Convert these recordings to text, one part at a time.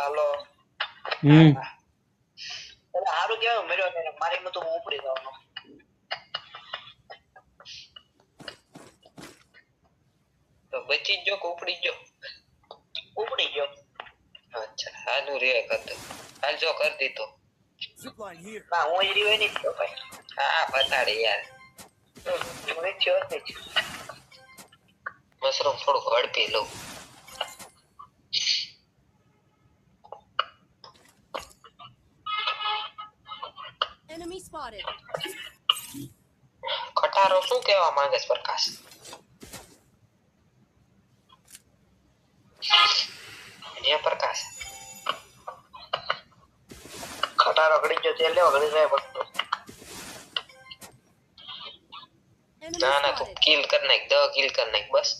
હાલો. હમ. એટલે સારું કેવાય મળ્યો ને મારી માં ઉપડી જવાનો. તો બચી જ જો કે ઉપડી જ ઉપડી ગયો. અચ્છા હાલું રે કરતો હાલ જો કરી દીધો ના હું જ રીવાય નહીં થયો ભાઈ. હા બતાડે યાર. હું થયો જ નહીં. મશરૂમ થોડુંક હળપી લઉં Enemy spotted. ખટારો શું કહેવા માંગે છે પ્રકાશ હે પ્રકાશ ખટારો ઘડી ગયો તેલ લેવા ઘડી જાય પડતો ના ના તું. કિલ કર નાખ દહ કિલ કર નાખ બસ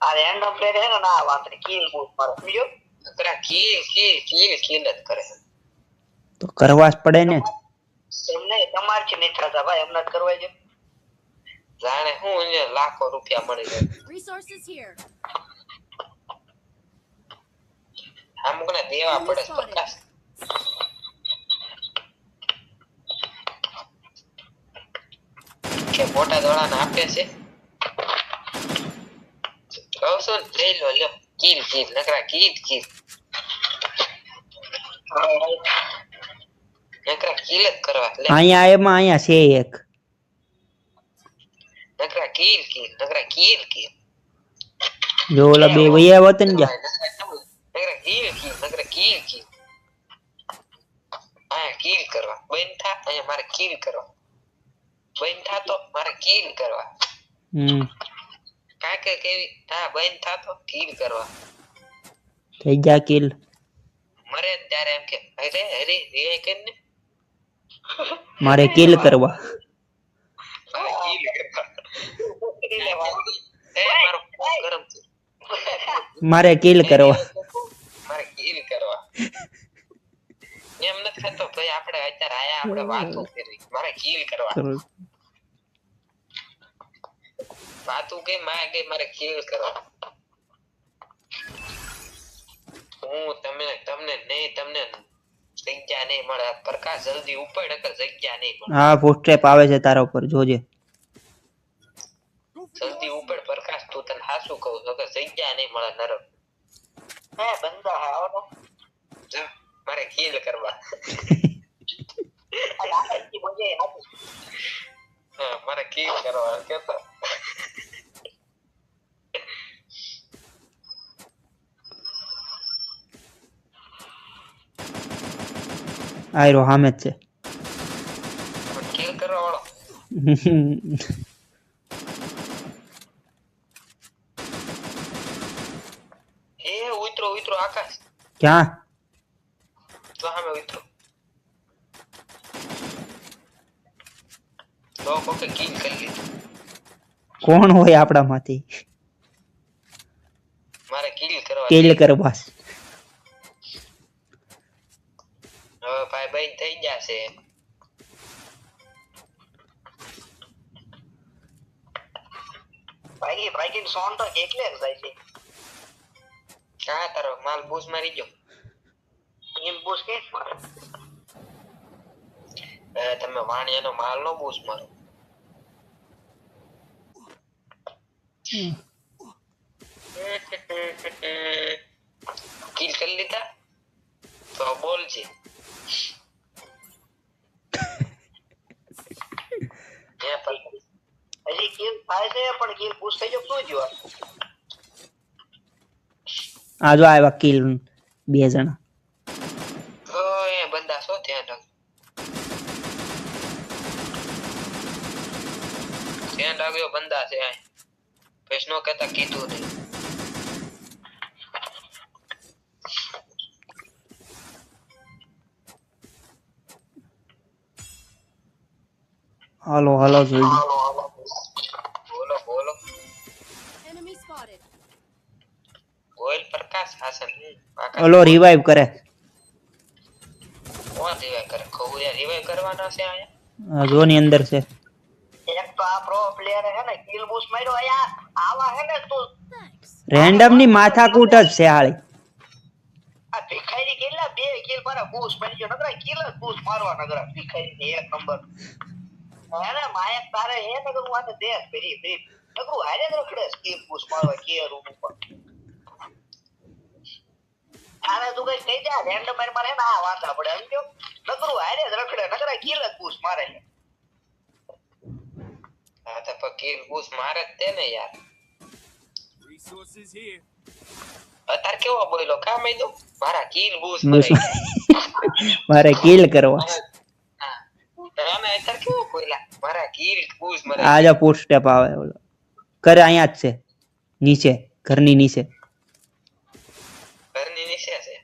આ રેન્ડમ પ્લેયર હે ને ના વાત કિલ બૂટ મારો સમજો નકરા કિલ કિલ કિલ કિલ જ કરે તો કરવા જ પડે ને એમને તમારથી નહીં થતા ભાઈ એમને જ કરવા છે જાણે હું અહીંયા લાખો રૂપિયા મળી જાય. Resources here. અમુકને દેવા પડે પ્રકાશ કે મોટા દોડા આપે છે? કહું છું ને લઈ લો લ્યો. કિલ કીર નકરા કીર કીર નકરા કિલ જ કરવા. અહીંયા એમાં અહીંયા છે એક. નકરા કિલ કિલ નકરા કિલ કિલ જો ઓલા બે વૈયા વતન જા નકરા કિલ કિલ નકરા કિલ કિલ હા કિલ કરવા બંધ થા અહીંયા મારે કિલ કરવા બંધ થા તો મારે કિલ કરવા હમ કાંઈ કે કેવી હા બંધ થા તો કિલ કરવા થઈ જા કિલ મરે ને ત્યારે એમ કે અરે અરે રે કરીને મારે કિલ કરવા મારે કિલ કરવા એ મારો ફોન ગરમ છે. મારે કિલ કરવા. મારે કિલ કરવા. એમ નથી થતો ભાઈ આપણે અત્યારે આયા આપણે વાતો કરી. મારે કિલ કરવા. વાતું કે માં કે મારે કિલ કરવા. હું તમે તમને નહીં તમને જગ્યા નહીં મળે. પ્રકાશ જલ્દી ઉપર નકર જગ્યા નહીં મળે. હા ફૂટસ્ટેપ આવે છે તારા ઉપર જોજે. જલ્દી ઉપર પ્રકાશ તું તને હાસું કહું છું કે જગ્યા નહીં મળે નરમ. હે બંદા આવો તો મારે કિલ કરવા. મારે કિલ કરવા કેતો. આયરો હામે જ છે. કિલ કરવા વાળો એ ઉતરો ઉતરો આકાશ. ક્યાં? તો સામે ઉતરો તો કોકે કરી લીધું. કોણ હોય આપણામાંથી? મારે કિલ કરવા કિલ કરવા હવે ભાઈ ભાઈ થઈ જશે ભાઈ ભાઈ સોન તો એકલે જ જાય છે? ક્યાં તારો માલ બૂસ મારી ગયો એમ બૂસ કે મારો તમે વાણિયાનો માલ નો બૂસ મારો કિલ કરી લીધા તો બોલ છે હે હજી કિલ થાય છે પણ કિલ પૂછ થઈ ગયો શું જોવા આ જો આવ્યા કિલ બે જણા. બંદા શું ધ્યાન ધ્યાન રાખ્યો બંદા છે પ્રશ્નો કહેતા કીધું નહીં. હાલો હાલો જલ્દી ઓલો રિવાઈવ કરે. કોણ રિવાય કરે? ખોયા રિવાય કરવાનો છે આયા આ ની અંદર છે. એક તો આ પ્રો પ્લેયર હે ને કિલ બૂસ માર્યો આયા આવા હે ને તો રેન્ડમની માથાકૂટ જ છે હાળી. મારે બૂસ પડી ગયો નકરા કિલ જ બૂસ મારવા નકરા. ભીખાઈ એક નંબર એને માયક તારે હે ને તો હું આને દેખ ફરી ફરી નકરું હારે રખડે સ્કીપ બૂસ મારવા કે રૂમ ઉપર આને તું કઈ કહી જા રેન્ડમ મારે મારે ના વાંચા એમ સમજો નકરું હારે જ રખડે નકરા કિલ જ મારે. હા તો પણ કિલ મારે જ તે ને યાર. Resources here. અત્યારે કેવો બોલ્યો? કા મેં દઉં મારા કિલ બૂસ. મારે. કિલ કરવા. તમે અતાર અત્યારે કેવો બોલ્યા? મારા કિલ બૂસ મારે. આજા પોસ્ટ સ્ટેપ આવે ઓલો. કરે અહીંયા જ છે. નીચે ઘરની નીચે ઘરની નીચે છે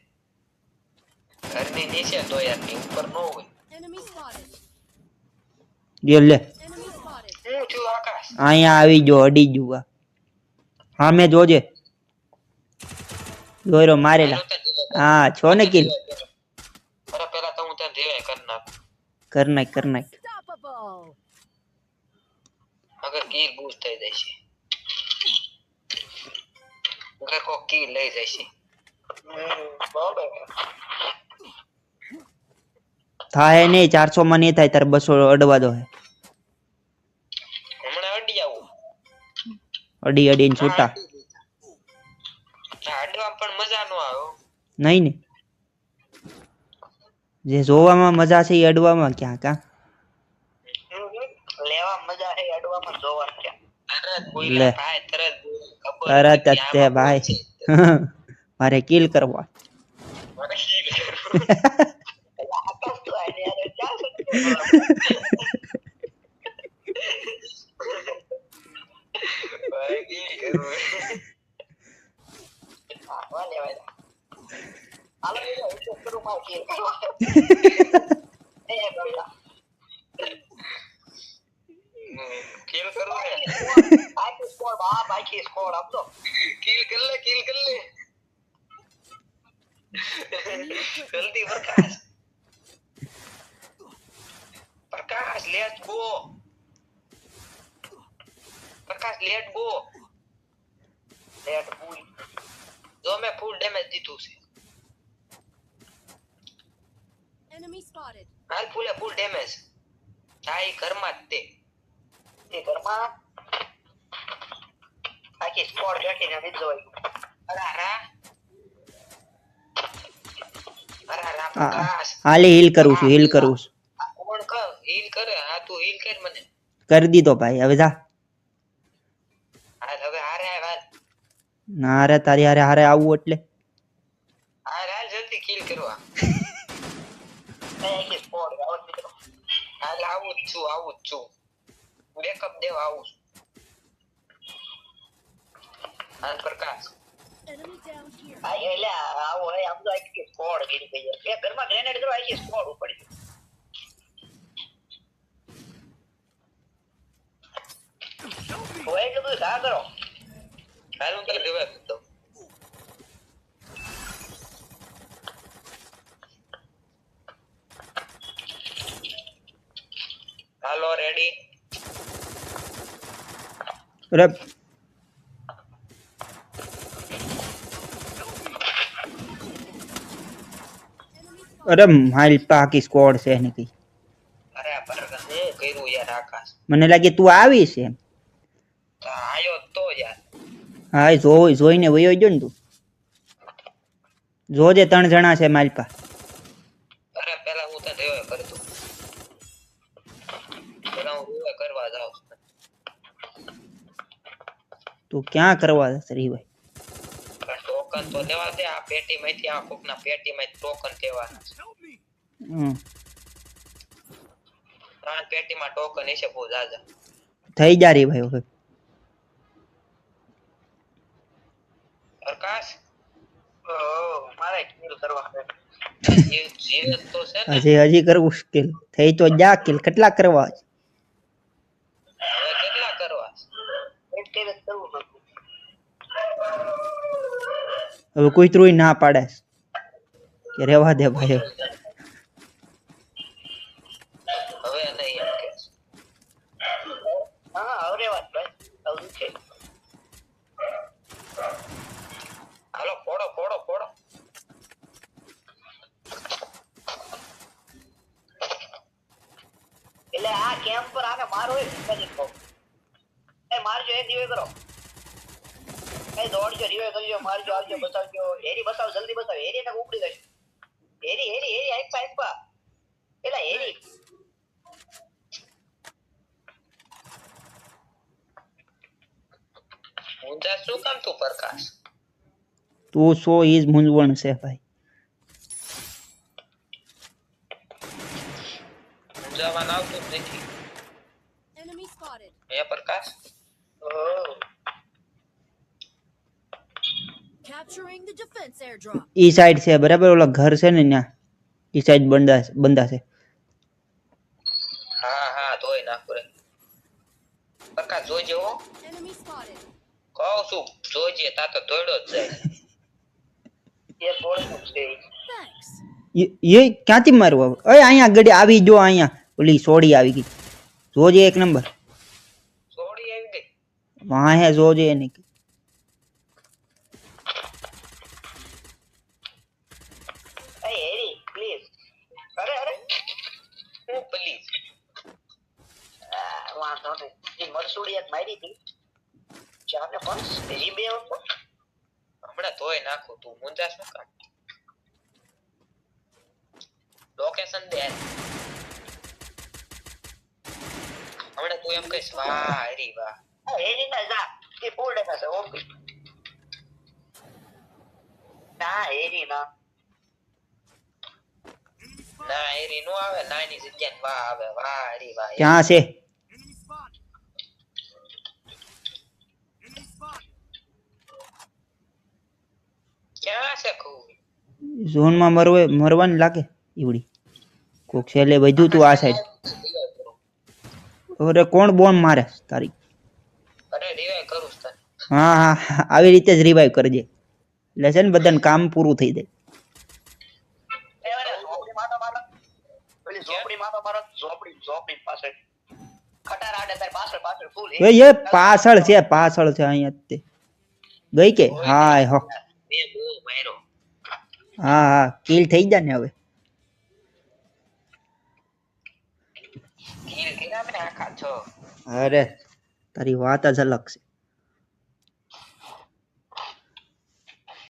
ઘરની નીચે તો યારની ઉપર નો હોય Enemy spotted. જો લે. અહીંયા આવી જો અડી જુવા હા મેં જોજે. જોયરો મારેલા. કર. હા છો ને કિલ? અરે પેલા તો હું તને રિવાય કરી નાખું કર નાખ. કર નાખ. અગર કિલ બૂસ્ટ થઈ જાય છે. અગર કો કિલ લઈ જાય છે. બરાબર. થાય નહીં ચારસો માં નહીં થાય તારે બસો અડવા દો હમણાં અડી આવું. અડી ને છૂટા. અડવા પણ મજા નો આવે નહીં ને. જે જોવામાં મજા છે એ અડવામાં ક્યાં કા? લેવા મજા છે અડવામાં જોવા ક્યાં. લે. તરત જ તે ભાઈ. મારે કિલ કરવા. મારે kill કરવું. જલ્દી Prakash Prakash let go Prakash let go let pull. જો મેં ફૂલ ડેમેજ દીધું છે. એનિમી સ્પોટેડ હાલ ફૂલે ફૂલ ડેમેજ હા ઈ ઘરમાં જ તે. તે ઘરમાં. આખી સ્પોટ બેઠીને ને હોય. અરા રા અરા પ્રકાશ હાલે હીલ કરું છું હીલ કરું છું આ કોણ કર હીલ કરે કર મને. કરી દીધો ભાઈ હવે જા. હવે હારે ના હારે તારી હારે હારે આવવું એટલે. હારે હાલ જલ્દી કિલ કરવા આવો. હાલ આવું જ છું આવું જ છું. બેકઅપ દેવા આવું છું. હાલ પ્રકાશ. આ એટલે આવો હે આમ તો આખી સ્કોડ ગીરી ગઈ. એ ઘરમાં grenade કરો આખી સ્કોડ ઉપડી ગઈ. હોય એટલું બધું હું તને રિવાઇવ કરી દઉં. હાલો રેડી અરે. અરે મારી પાકી સ્કોડ છે ને કઈ. અરે કર્યું યાર આકાશ મને લાગે તું આવીશ એમ. તો તો હા જોઈ જોઈને વયો ગયો ને તું. જોજે ત્રણ જણા છે મારી પાસે અરે પેલા હું તને રિવાઇવ કરી દઉં પેલા હું રિવાઇવ કરવા જાઉં. તું ક્યાં કરવા જશે રી ભાઈ પણ ટોકન તો લેવા દે આ પેટીમાંથી આ કોકના પેટીમાંથી ટોકન લેવાના છે. Help me. હમ. ત્રણ પેટીમાં ટોકન હશે બહુ જાજા. થઈ જા રી ભાઈ હવે. પ્રકાશ મારે kill કરવા હજી હજી કરવું સ્કિલ થઈ તો જા કિલ કેટલા કરવા કેટલા કરવા. હવે કોઈ ત્રુય ના પાડે. કે રેવા દે ભાઈ હવે. હવે નહીં એમ કે હા હવે વાત ભાઈ આવું છે હાલો ફોડો ફોડો ફોડો કેમ્પ મારો એ ભૂખાજી કહો. એ મારજો એ દિવે કરો. એ દોડજો રિવે કરજો મારજો આવજો બતાવજો. હેરી બતાવ જલ્દી બતાવ. હેરી ને ઉપડી ગઈ હેરી હેરી હેરી આઈપા આઈપા એલા હેરી. મુંજા શું કામ તું પ્રકાશ? તું સો ઈજ મૂંઝવણ છે ભાઈ. ઊંઝામાં આવતું નથી. ઈ સાઈડ છે બરાબર? ઓલા ઘર છે ને ત્યાં. ઈ સાઈડ બંધા બંધા છે. હા હા ધોઈ નાખું રે. પ્રકાશ જોઈજે હો Enemy spotted. કહું છું જોઈજે તા તો દોડ્યો જ જાય. એ બોલતું છે. Thanks. એ એ ક્યાંથી મારવું હવે ઓય અહીંયા ગડી આવી જો અહીંયા. ઓલી સોડી આવી ગઈ. જોજે એક નંબર. છોડી આવી ગઈ? વાહે જોજે એને. લોકેશન દે. હમણાં તું એમ કહીશ વાહ હરી વાહ. હેરી ના જા એ ફૂલ ના છે ઓકે. ના હેરી ના ના હેરી નો આવે નાની જગ્યા વાહ આવે વાહ હરી વાહ. ક્યાં છે? ઝોનમાં મરવે મરવાની લાગે ઈવડી. કોક છેલ્લે વધ્યું તું આ સાઈડ અરે કોણ બોમ્બ મારે? તારી. અરે રિવાઈવ કરું છું હા હા હા, આવી રીતે જ રિવાઈવ કરજે. એટલે છે ને બધાને કામ પૂરું થઈ જાય. તારી પાછળ છે પાછળ છે અહીંયા તે. ગઈ કે? હા. હા હા. કિલ થઈ જાય ને હવે. અરે તારી વાત જ અલગ છે.